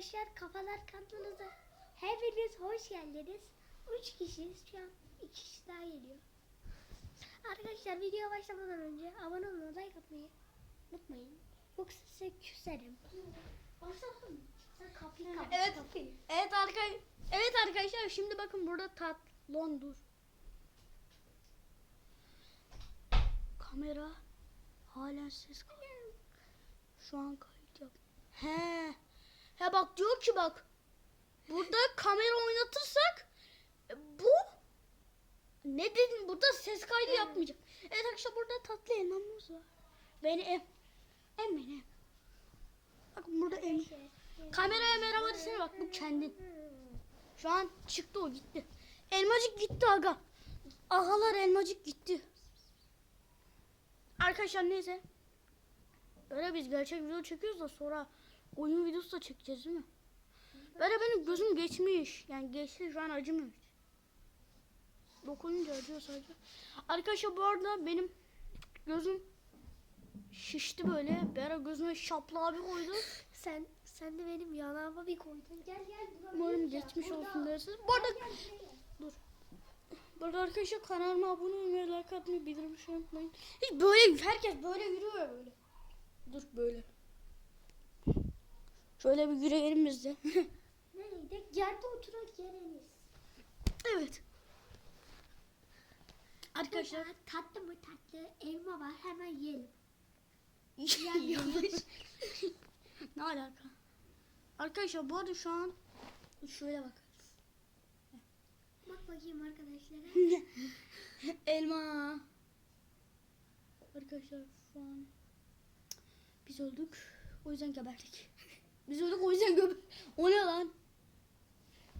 arkadaşlar kafalar kanalımıza hepiniz hoş geldiniz. Üç kişiyiz şu an iki kişi daha geliyor. Arkadaşlar video başlamadan önce abone olmayı like atmayı unutmayın. Yoksa size küserim. Başlasın mı? Sen kapıyı kapat. Evet. kapıyı. Evet arkadaşlar. Evet arkadaşlar şimdi bakın burada tatlon dur. Kamera halen ses. Şu an kayıt yap. He. He bak diyor ki bak. Burada kamera oynatırsak e, bu ne dedin burada ses kaydı yapmayacak. Evet arkadaşlar burada tatlı elmamız var. Beni em. Em beni. Bakın burada em. Kameraya merhaba desene bak bu kendin. Şu an çıktı o gitti. Elmacık gitti aga. Ağalar elmacık gitti. Arkadaşlar neyse. Böyle biz gerçek video çekiyoruz da sonra oyun videosu da çekeceğiz değil mi? Böyle benim gözüm geçmiş. Yani geçti şu an acımıyor. Dokununca acıyor sadece. Arkadaşlar bu arada benim gözüm şişti böyle. Bir ara gözüme şaplı abi koydu. Sen sen de benim yanağıma bir koydun. Gel gel. Umarım ya. geçmiş Burada. olsun dersiniz. Bu arada Gel, gel, gel. Dur. Bu arada arkadaşlar kanalıma abone olmayı, like atmayı, bildirim şey unutmayın. Hiç böyle herkes böyle yürüyor ya böyle. Dur böyle. Şöyle bir yürüyelim biz de. Nereye? Yerde oturak yeriniz. evet. Arkadaşlar. Burada tatlı mı tatlı elma var hemen yiyelim. Yanlış. ne alaka? Arkadaşlar bu arada şu an şöyle bak. Bak bakayım arkadaşlara. Elma. Arkadaşlar şu an biz öldük. O yüzden geberdik. Biz öldük o yüzden göbe... O ne lan?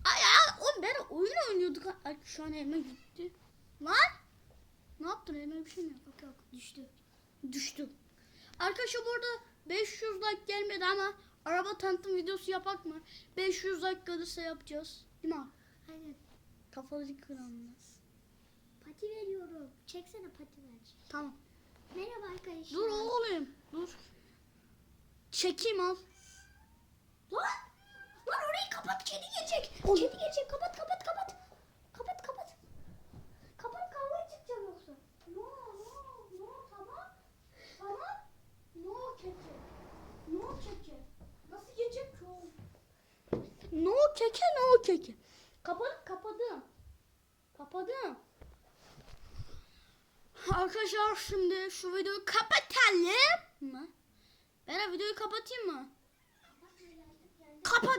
Ay ay oğlum ben oyun oynuyorduk. Ay, şu an elma gitti. Lan! Ne yaptın elma bir şey mi? yok yok düştü. Düştü. Arkadaşlar burada 500 like gelmedi ama araba tanıtım videosu yapak mı? 500 like gelirse yapacağız. Değil mi? Aynen. Kafalıcı kralına. Pati veriyorum. Çeksene pati ver. Tamam. Merhaba arkadaşlar. Dur oğlum. Dur. Çekeyim al. Lan! Lan orayı kapat kedi gelecek. Oğlum. Kedi gelecek kapat kapat kapat. Kapat kapat. Kapat kavgaya çıkacağım yoksa. No no no tamam. Tamam. No keke. No keke. Nasıl gelecek ki? No keke no keke. Kapadım kapadım. Kapadım. Arkadaşlar şimdi şu videoyu kapatalım mı? Ben videoyu kapatayım mı? Kapadım.